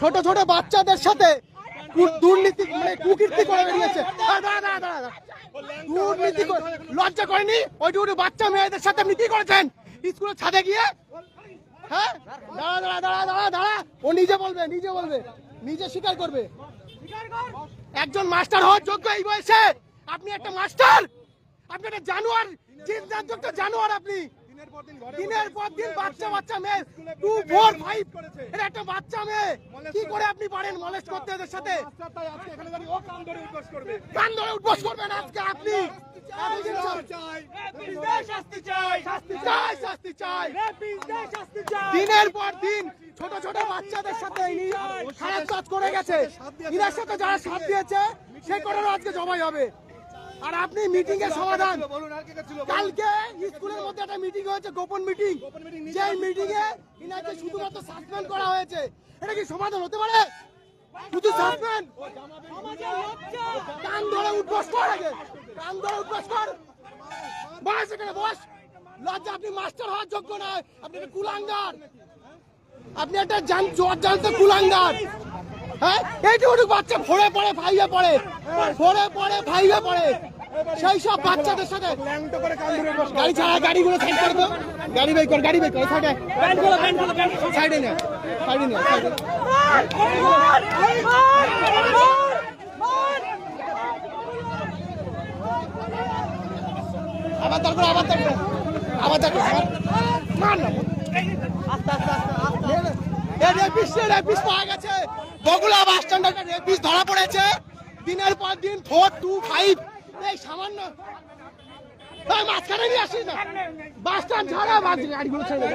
ছোট ছোট বাচ্চাদের সাথে দুর্নীতি মানে কুকীর্তি করে বেরিয়েছে। দুর্নীতি লজ্জা করেনি? ওইটুকু বাচ্চা মেয়েদের সাথে আপনি করেছেন? স্কুলের ছাদে গিয়ে? হ্যাঁ? দাঁড়া দাঁড়া দাঁড়া দাঁড়া দাঁড়া। ও নিজে বলবে নিজে বলবে। নিজে স্বীকার করবে। একজন মাস্টার হওয়ার যোগ্য এই বয়সে। আপনি একটা মাস্টার? আপনি একটা জানোয়ার। জানোয়ার আপনি। দিনের পর দিন বাচ্চা বাচ্চা মেয়ে টু ফোর ফাইভ এটা একটা বাচ্চা মেয়ে। কি করে আপনি পারেন মলেজ করতে এদের সাথে? কান ধরে উঠবস করবেন আজকে আপনি। শাস্তি চাই। শাস্তি চাই। দিনের পর দিন ছোট ছোট বাচ্চাদের সাথে ইনি খারাপ কাজ করে গেছে। ইনার সাথে যারা সাথ দিয়েছে সেই করারও আজকে জবাই হবে। আর আপনি মিটিং এর সমাধান। কালকে স্কুলের মধ্যে একটা মিটিং হয়েছে গোপন মিটিং যে মিটিং এ ইনাকে শুধুমাত্র সাসপেন্ড করা হয়েছে। এটা কি সমাধান হতে পারে? শুধু সাসপেন্ড কান ধরে উঠবস কর আগে। কান ধরে উঠবস কর। বস এখানে বস। লজ্জা আপনি মাস্টার হওয়ার যোগ্য নয়। আপনি একটা কুলাঙ্গার। আপনি একটা জান জ্বর জানতে কুলাঙ্গার। হ্যাঁ এইটুকু বাচ্চা ভরে পড়ে ভাইয়ে পড়ে ভরে পড়ে ভাইয়ে পড়ে সেই সব বাচ্চাদের সাথে গাড়ি ছাড়া গাড়িগুলো সাইড করে তো গাড়ি বের কর গাড়ি বের কর সাইডে সাইডে নে সাইডে নে সাইডে আবার তার করে আবার তার করে আবার তার করে আবার মার না এ রেপিস রেপিস পাওয়া গেছে বগুলা বাস স্ট্যান্ডে একটা রেপিস ধরা পড়েছে। দিনের পর দিন ফোর টু ফাইভ এই সামান্য মাঝখানে নিয়ে আসিস না। বাস স্ট্যান্ড বাস গাড়িগুলো ছেড়ে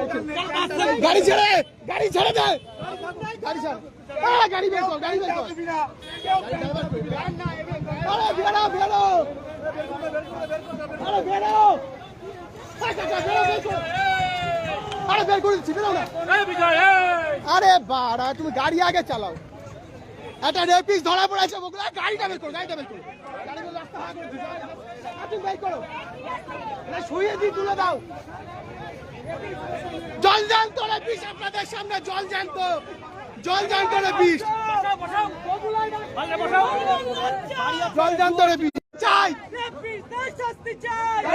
গাড়ি ছেড়ে গাড়ি ছেড়ে দে। গাড়ি ছেড়ে। গাড়ি বের কর গাড়ি বের কর। আরে বেরো বেরো। আরে বেরো। এই কাকা, বেরো, বের কর। আরে বের করে দিচ্ছি বেরো না। আরে বাড়া তুমি গাড়ি আগে চালাও। একটা রেপিস ধরা পড়েছে বকুলা, গাড়িটা বের করো, গাড়িটা বের করো। গাড়ি রাস্তা হাঁ করে। আর বের করো। না, শুয়ে দিয়ে তুলে দাও। জল জ্যান্ত রেপিস আপনাদের সামনে, জল জ্যান্ত। জল জ্যান্ত রেপিস জল জ্যান্ত রেপিস চাই।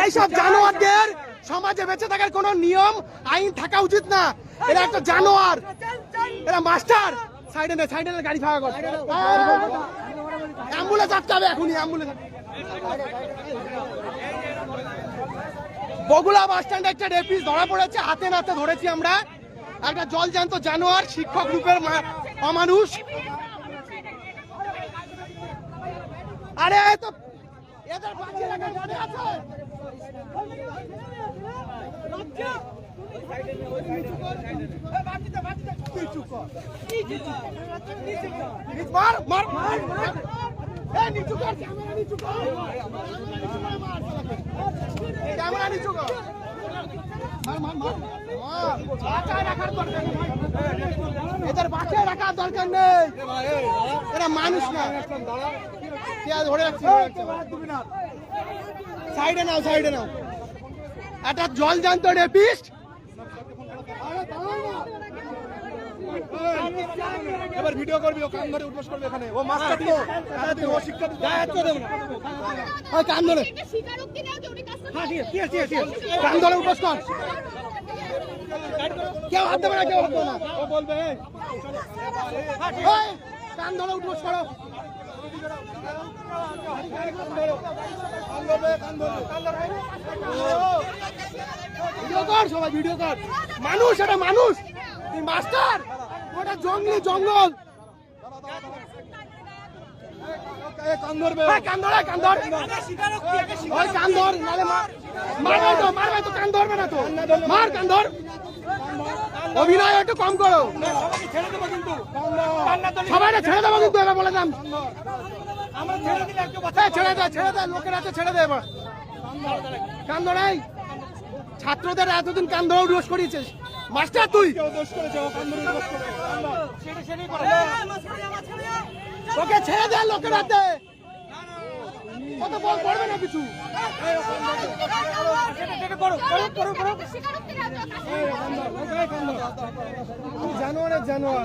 এইসব জানোয়ারদের সমাজে বেঁচে থাকার কোনো নিয়ম, আইন থাকা উচিত না। এরা একটা জানোয়ার। এরা মাস্টার। সাইডে নে সাইডে গাড়ি ফাঁকা কর। অ্যাম্বুলেন্স আটকাবে এখনই অ্যাম্বুলেন্স। বগুলা বাস স্ট্যান্ডে একটা রেপিস ধরা পড়েছে হাতে নাতে ধরেছি আমরা। একটা জল জ্যান্ত জানোয়ার শিক্ষক রূপের অমানুষ। আরে তো এদের বাঁচিয়ে রাখার আছে। দরকার নেই এদের রাখার দরকার নেই এরা মানুষ না ধরে সাইডে নাও সাইডে নাও। একটা জল জানতো রেপিস্ট এবার ভিডিও করবি ও কান ধরে উঠবস করবে এখানে। ও মাস্টার তো তাড়াতাড়ি ও শিক্ষা ওই কান ধরে। স্বীকারোক্তি নেই যে উনি কাজটা কান ধরে উপোস কর। কেউ হাত দেবে না কেউ হাত দেবে না। ও বলবে এই, কান ধরে উপোস করো। ভিডিও কর সবাই ভিডিও কর মানুষ, এটা মানুষ। তুই মাস্টার, ওটা জঙ্গলি জঙ্গল। মার কান ধরবে না তো। মার কান ধর অভিনয় একটু কম করো। সবাই ছেড়ে দেবো কিন্তু এবার বলে দাম। ছেড়ে এই, ছেড়ে দে লোকের হাতে ছেড়ে দে এবার। কান ধরাই ছাত্রদের এতদিন কান ধরে রোজ করিয়েছিস। মাস্টার তুই। ওকে ছেড়ে দে লোকের হাতে। কত বল করবে না কিছু। জানোয়ার জানোয়ার।